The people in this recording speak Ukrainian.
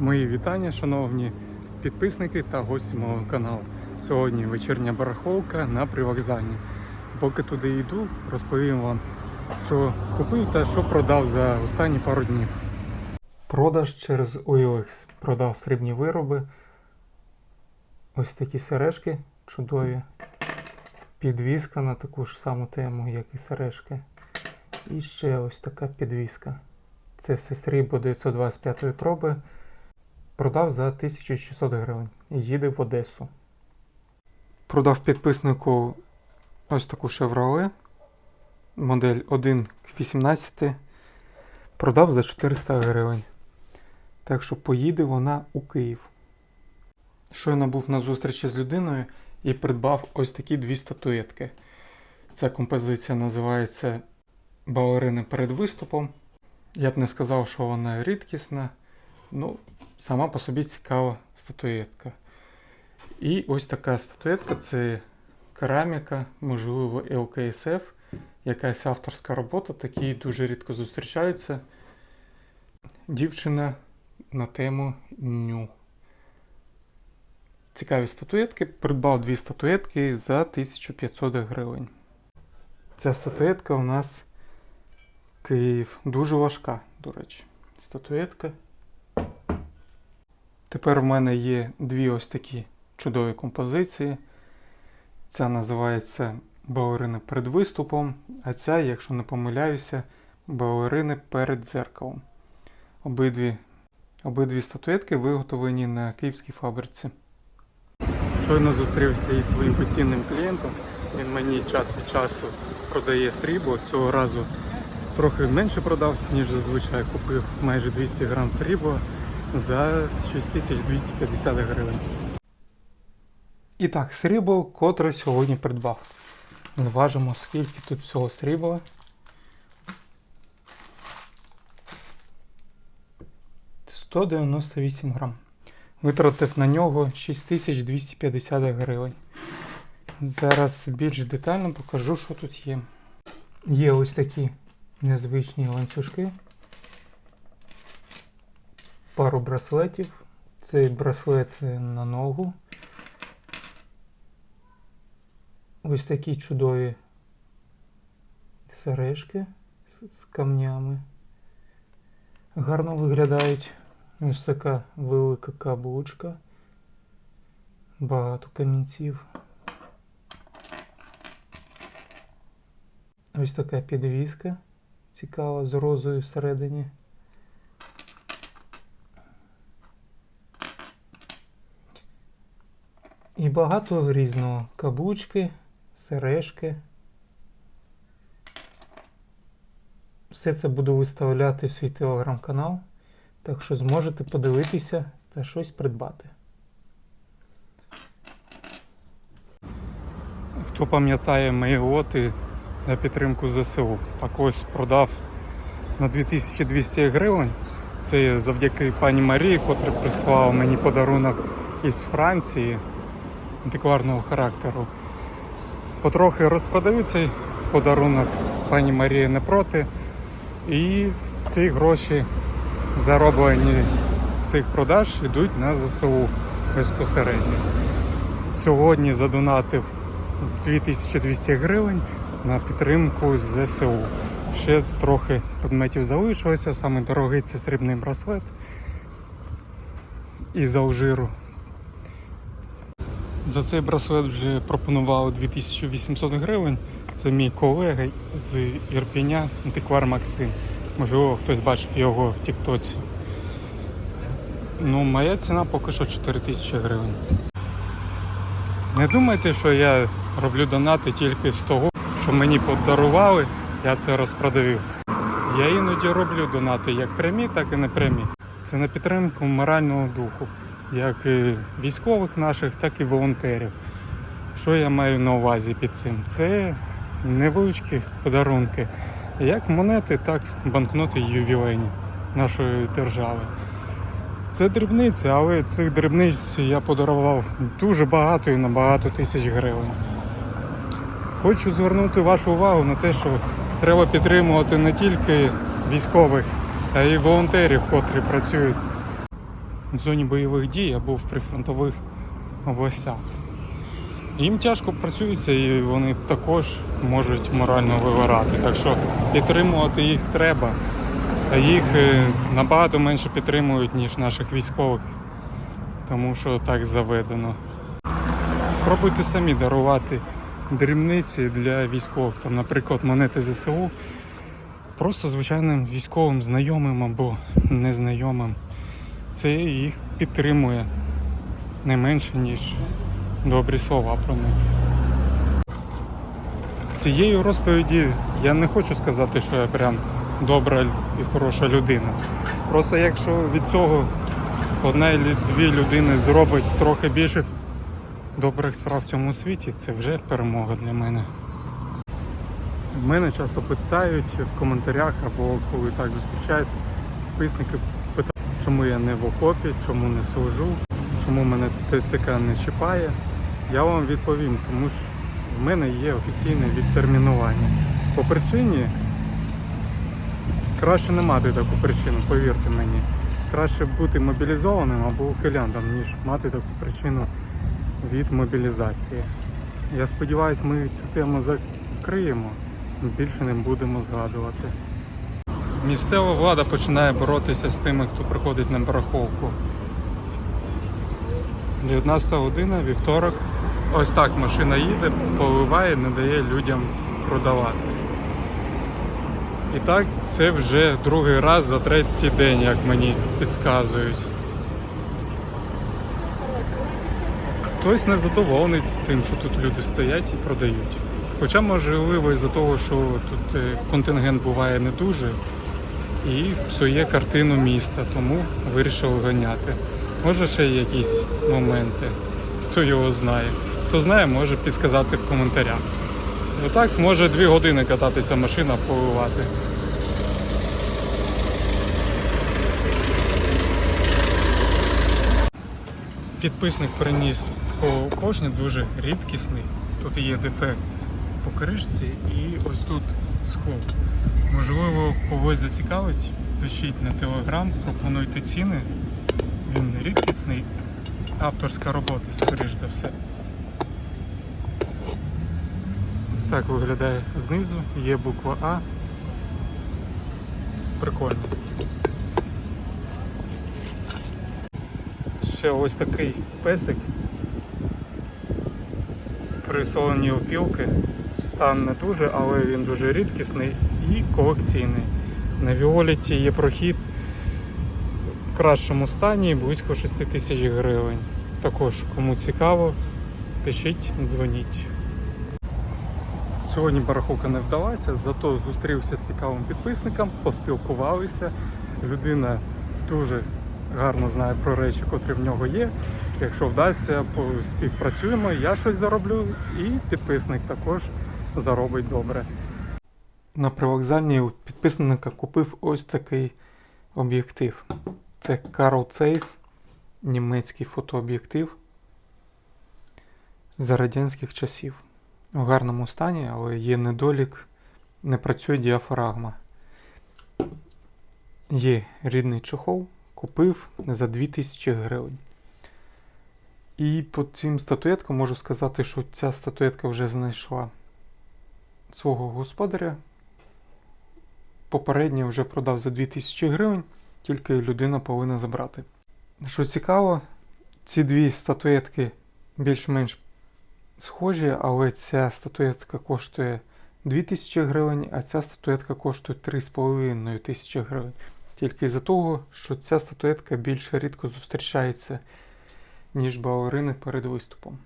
Мої вітання, шановні підписники та гості мого каналу. Сьогодні вечірня барахолка на привокзальні. Поки туди йду, розповім вам, що купив та що продав за останні пару днів. Продаж через OLX. Продав срібні вироби. Ось такі сережки чудові. Підвіска на таку ж саму тему, як і сережки. І ще ось така підвіска. Це все срібло 925 проби. Продав за 1600 гривень. І їде в Одесу. Продав підписнику ось таку Chevrolet. Модель 1 к 18. Продав за 400 гривень. Так що поїде вона у Київ. Щойно був на зустрічі з людиною і придбав ось такі дві статуетки. Ця композиція називається Балерини перед виступом. Я б не сказав, що вона рідкісна. Ну, сама по собі цікава статуетка. І ось така статуетка це кераміка, можливо, ЛКСФ, якась авторська робота, такі дуже рідко зустрічаються. Дівчина на тему ню. Цікаві статуетки. Придбав дві статуетки за 1500 гривень. Ця статуетка у нас Київ. Дуже важка, до речі. Статуетка. Тепер в мене є дві ось такі чудові композиції. Ця називається Балерина перед виступом, а ця, якщо не помиляюся, балерини перед дзеркалом. Обидві, обидві статуетки виготовлені на київській фабриці. Щойно зустрівся із своїм постійним клієнтом. Він мені час від часу продає срібло. Цього разу трохи менше продав, ніж зазвичай. Купив майже 200 грам срібла за 6250 гривень. І так, срібло, котре сьогодні придбав. Зважимо, скільки тут всього срібла. Сто дев'яносто вісім грам. Витратив на нього 6250 гривень. Зараз більш детально покажу, що тут є. Є ось такі незвичні ланцюжки. Пару браслетів. Цей браслет на ногу. Ось такі чудові сережки з, камнями. Гарно виглядають. Ось така велика каблучка. Багато камінців. Ось така підвіска. Цікава з розою всередині. І багато різного каблучки, сережки. Все це буду виставляти в свій телеграм-канал, так що зможете подивитися та щось придбати. Хто пам'ятає мої лоти на підтримку ЗСУ, так ось продав на 2200 гривень. Це завдяки пані Марії, котра прислала мені подарунок із Франції антикварного характеру. Потрохи розпродаю цей подарунок, пані Марія не проти. І всі гроші, зароблені з цих продаж, йдуть на ЗСУ безпосередньо. Сьогодні задонатив 2200 гривень на підтримку ЗСУ. Ще трохи предметів залишилося, саме дорогий це срібний браслет із Алжиру. За цей браслет вже пропонували 2800 гривень. Це мій колега з Ірпіня, антиквар Максим. Можливо, хтось бачив його в Тіктоці. Ну, моя ціна поки що 4000 гривень. Не думайте, що я роблю донати тільки з того, що мені подарували, я це розпродаю. Я іноді роблю донати як прямі, так і непрямі. Це на підтримку морального духу, як військових наших, так і волонтерів. Що я маю на увазі під цим? Це невеличкі подарунки, як монети, так і банкноти ювілейні нашої держави. Це дрібниці, але цих дрібниць я подарував дуже багато і на багато тисяч гривень. Хочу звернути вашу увагу на те, що треба підтримувати не тільки військових, а й волонтерів, котрі працюють в зоні бойових дій або в прифронтових областях. Їм тяжко працюється і вони також можуть морально вигорати. Так що підтримувати їх треба. Їх е, набагато менше підтримують, ніж наших військових, тому що так заведено. Спробуйте самі дарувати дрібниці для військових, там, наприклад, монети ЗСУ, просто звичайним військовим знайомим або незнайомим. Це їх підтримує не менше, ніж добрі слова про них. Цією розповіді я не хочу сказати, що я прям добра і хороша людина. Просто якщо від цього одна чи дві людини зробить трохи більше добрих справ в цьому світі, це вже перемога для мене. Мене часто питають в коментарях або коли так зустрічають, підписники чому я не в окопі, чому не служу, чому мене ТЦК не чіпає. Я вам відповім, тому що в мене є офіційне відтермінування. По причині краще не мати таку причину, повірте мені. Краще бути мобілізованим або ухилянтом, ніж мати таку причину від мобілізації. Я сподіваюся, ми цю тему закриємо, більше не будемо згадувати. Місцева влада починає боротися з тими, хто приходить на бараховку. 19 година, вівторок. Ось так машина їде, поливає, не дає людям продавати. І так це вже другий раз за третій день, як мені підказують. Хтось незадоволений тим, що тут люди стоять і продають. Хоча, можливо, із-за того, що тут е, контингент буває не дуже і псує картину міста, тому вирішили ганяти. Може ще є якісь моменти, хто його знає. Хто знає, може підсказати в коментарях. Отак може дві години кататися машина, поливати. Підписник приніс по поршні дуже рідкісний. Тут є дефект по кришці і ось тут скло. Можливо, когось зацікавить, пишіть на телеграм, пропонуйте ціни. Він рідкісний, авторська робота, скоріш за все. Ось так виглядає знизу, є буква А. Прикольно. Ще ось такий песик. Присолені опілки. Стан не дуже, але він дуже рідкісний і колекційний. На Віоліті є прохід в кращому стані близько 6 тисяч гривень. Також, кому цікаво, пишіть, дзвоніть. Сьогодні бараховка не вдалася, зато зустрівся з цікавим підписником, поспілкувалися. Людина дуже гарно знає про речі, котрі в нього є. Якщо вдасться, співпрацюємо, я щось зароблю, і підписник також заробить добре. На привокзальній у підписника купив ось такий об'єктив. Це Carl Zeiss, німецький фотооб'єктив за радянських часів. У гарному стані, але є недолік, не працює діафрагма. Є рідний чохол, купив за 2000 гривень. І по цим статуеткам можу сказати, що ця статуетка вже знайшла свого господаря. Попередньо вже продав за 2000 гривень, тільки людина повинна забрати. Що цікаво, ці дві статуетки більш-менш схожі, але ця статуетка коштує 2000 гривень, а ця статуетка коштує 3,5 тисячі гривень. Тільки із-за того, що ця статуетка більш рідко зустрічається, ніж балерини перед виступом.